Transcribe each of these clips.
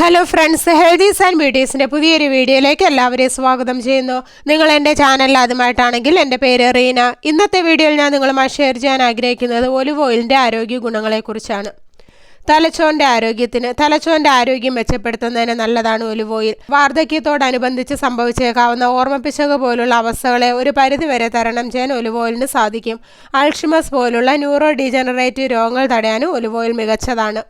Hello friends healthies and ബ്യൂട്ടീസിന്റെ പുതിയൊരു വീഡിയോയിലേക്ക് എല്ലാവരെയും സ്വാഗതം ചെയ്യുന്നു. നിങ്ങൾ എന്റെ ചാനലിൽ ആദ്യമായിട്ടാണെങ്കിൽ എന്റെ പേര് റീന. ഇന്നത്തെ വീഡിയോയിൽ ഞാൻ നിങ്ങളുമായി ഷെയർ ചെയ്യാൻ ആഗ്രഹിക്കുന്നത് ഒലിവ് ഓയിലിന്റെ ആരോഗ്യ ഗുണങ്ങളെക്കുറിച്ചാണ്. തലച്ചോറിന്റെ ആരോഗ്യത്തിന് തലച്ചോറിന്റെ ആരോഗ്യം മെച്ചപ്പെടുത്തുന്നതിന് നല്ലതാണ് ഒലിവ് ഓയിൽ വാർദ്ധക്യത്തോടനുബന്ധിച്ച് സംഭവിച്ചേക്കാവുന്ന ഓർമ്മപ്പിശക് പോലുള്ള അവസ്ഥകളെ ഒരു പരിധിവരെ തരണം ചെയ്യാൻ ഒലിവ് ഓയിലിന് സാധിക്കും. അൾഷിമസ് പോലുള്ള ന്യൂറോ ഡീജനറേറ്റീവ് രോഗങ്ങൾ തടയാനും ഒലിവ് ഓയിൽ മികച്ചതാണ്.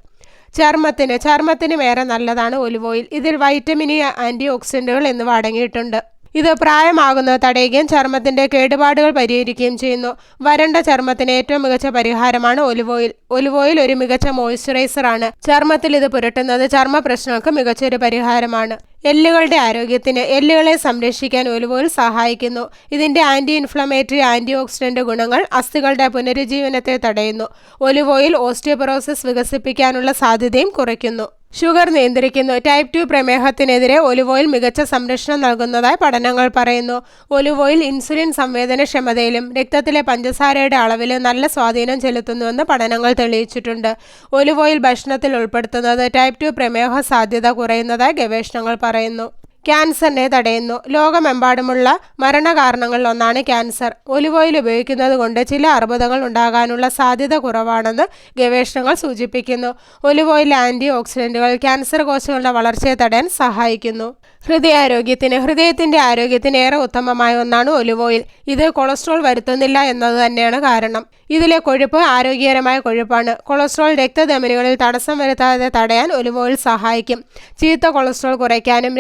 ചർമ്മത്തിന്. ചർമ്മത്തിന് ഏറെ നല്ലതാണ് ഒലിവ് ഓയിൽ. ഇതിൽ വൈറ്റമിൻ ആന്റി ഓക്സിഡന്റുകൾ എന്നിവ അടങ്ങിയിട്ടുണ്ട് ഇത് പ്രായമാകുന്നത് തടയുകയും ചർമ്മത്തിന്റെ കേടുപാടുകൾ പരിഹരിക്കുകയും ചെയ്യുന്നു. വരണ്ട ചർമ്മത്തിന് ഏറ്റവും മികച്ച പരിഹാരമാണ് ഒലിവ് ഓയിൽ. ഒലിവ് ഓയിൽ ഒരു മികച്ച മോയ്സ്ചറൈസറാണ്. ചർമ്മത്തിൽ ഇത് പുരട്ടുന്നത് ചർമ്മ പ്രശ്നങ്ങൾക്ക് മികച്ചൊരു പരിഹാരമാണ്. എല്ലുകളുടെ ആരോഗ്യത്തിന് എല്ലുകളെ സംരക്ഷിക്കാൻ ഒലിവ് ഓയിൽ സഹായിക്കുന്നു. ഇതിന്റെ ആന്റി ഇൻഫ്ലമേറ്ററി ആന്റി ഓക്സിഡന്റ് ഗുണങ്ങൾ അസ്ഥികളുടെ പുനരുജ്ജീവനത്തെ തടയുന്നു. ഒലുവോയിൽ ഓസ്റ്റിയോപൊറോസിസ് വികസിപ്പിക്കാനുള്ള സാധ്യതയും കുറയ്ക്കുന്നു. ഷുഗർ നിയന്ത്രിക്കുന്നു. ടൈപ്പ് ടു പ്രമേഹത്തിനെതിരെ ഒലിവ് ഓയിൽ മികച്ച സംരക്ഷണം നൽകുന്നതായി പഠനങ്ങൾ പറയുന്നു. ഒലിവ് ഓയിൽ ഇൻസുലിൻ സംവേദനക്ഷമതയിലും രക്തത്തിലെ പഞ്ചസാരയുടെ അളവിലും നല്ല സ്വാധീനം ചെലുത്തുന്നുവെന്ന് പഠനങ്ങൾ തെളിയിച്ചിട്ടുണ്ട്. ഒലിവ് ഓയിൽ ഭക്ഷണത്തിൽ ഉൾപ്പെടുത്തുന്നത് ടൈപ്പ് ടു പ്രമേഹ സാധ്യത കുറയുന്നതായി ഗവേഷണങ്ങൾ പറയുന്നു. ക്യാൻസറിനെ തടയുന്നു. ലോകമെമ്പാടുമുള്ള മരണകാരണങ്ങളിൽ ഒന്നാണ് ക്യാൻസർ. ഒലിവ് ഓയിൽ ഉപയോഗിക്കുന്നത് കൊണ്ട് ചില അർബുദങ്ങൾ ഉണ്ടാകാനുള്ള സാധ്യത കുറവാണെന്ന് ഗവേഷണങ്ങൾ സൂചിപ്പിക്കുന്നു. ഒലിവ് ഓയിൽ ആന്റി ഓക്സിഡന്റുകൾ ക്യാൻസർ കോശങ്ങളുടെ വളർച്ചയെ തടയാൻ സഹായിക്കുന്നു. ഹൃദയാരോഗ്യത്തിന് ഹൃദയത്തിന്റെ ആരോഗ്യത്തിന് ഏറെ ഉത്തമമായ ഒന്നാണ് ഒലിവ് ഓയിൽ ഇത് കൊളസ്ട്രോൾ വരുത്തുന്നില്ല എന്നത് തന്നെയാണ് കാരണം. ഇതിലെ കൊഴുപ്പ് ആരോഗ്യകരമായ കൊഴുപ്പാണ്. കൊളസ്ട്രോൾ രക്തധമനികളിൽ തടസ്സം വരുത്താതെ തടയാൻ ഒലിവ് ഓയിൽ സഹായിക്കും. ചീത്ത കൊളസ്ട്രോൾ കുറയ്ക്കാനും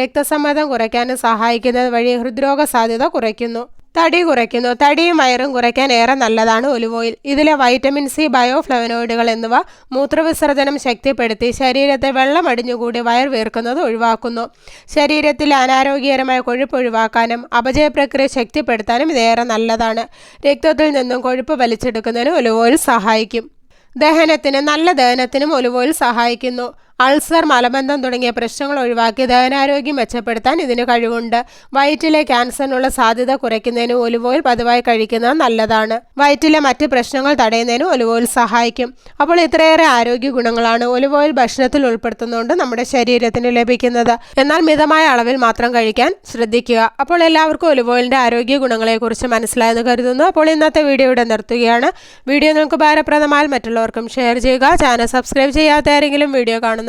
രക്തസമ്മർദ്ദം കുറയ്ക്കാനും സഹായിക്കുന്നത് വഴി ഹൃദ്രോഗ സാധ്യത കുറയ്ക്കുന്നു. തടി കുറയ്ക്കുന്നു. തടിയും വയറും കുറയ്ക്കാൻ ഏറെ നല്ലതാണ് ഒലിവ് ഓയിൽ ഇതിലെ വൈറ്റമിൻ സി ബയോഫ്ലവനോയിഡുകൾ എന്നിവ മൂത്രവിസർജനം ശക്തിപ്പെടുത്തി ശരീരത്തെ വെള്ളം അടിഞ്ഞുകൂടി വയർ വീർക്കുന്നത് ഒഴിവാക്കുന്നു. ശരീരത്തിൽ അനാരോഗ്യകരമായ കൊഴുപ്പ് ഒഴിവാക്കാനും അപചയ പ്രക്രിയ ശക്തിപ്പെടുത്താനും ഇതേറെ നല്ലതാണ്. രക്തത്തിൽ നിന്നും കൊഴുപ്പ് വലിച്ചെടുക്കുന്നതിന് ഒലിവ് ഓയിൽ സഹായിക്കും. ദഹനത്തിന് നല്ല ദഹനത്തിനും ഒലിവ് ഓയിൽ സഹായിക്കുന്നു. അൾസർ മലബന്ധം തുടങ്ങിയ പ്രശ്നങ്ങൾ ഒഴിവാക്കി ദഹനാരോഗ്യം മെച്ചപ്പെടുത്താൻ ഇതിന് കഴിവുണ്ട്. വയറ്റിലെ ക്യാൻസറിനുള്ള സാധ്യത കുറയ്ക്കുന്നതിന് ഒലിവ് ഓയിൽ പതിവായി കഴിക്കുന്നത് നല്ലതാണ്. വയറ്റിലെ മറ്റ് പ്രശ്നങ്ങൾ തടയുന്നതിന് ഒലിവ് ഓയിൽ സഹായിക്കും. അപ്പോൾ ഇത്രയേറെ ആരോഗ്യ ഗുണങ്ങളാണ് ഒലിവ് ഓയിൽ ഭക്ഷണത്തിൽ ഉൾപ്പെടുത്തുന്നതുകൊണ്ട് നമ്മുടെ ശരീരത്തിന് ലഭിക്കുന്നത്. എന്നാൽ മിതമായ അളവിൽ മാത്രം കഴിക്കാൻ ശ്രദ്ധിക്കുക. അപ്പോൾ എല്ലാവർക്കും ഒലിവ് ഓയിലിന്റെ ആരോഗ്യ ഗുണങ്ങളെക്കുറിച്ച് മനസ്സിലായെന്ന് കരുതുന്നു. അപ്പോൾ ഇന്നത്തെ വീഡിയോ ഇവിടെ നിർത്തുകയാണ്. വീഡിയോ നിങ്ങൾക്ക് ഉപകാരപ്രദമായാൽ മറ്റുള്ളവർക്കും ഷെയർ ചെയ്യുക. ചാനൽ സബ്സ്ക്രൈബ് ചെയ്യാത്ത ആരെങ്കിലും വീഡിയോ കാണുന്നു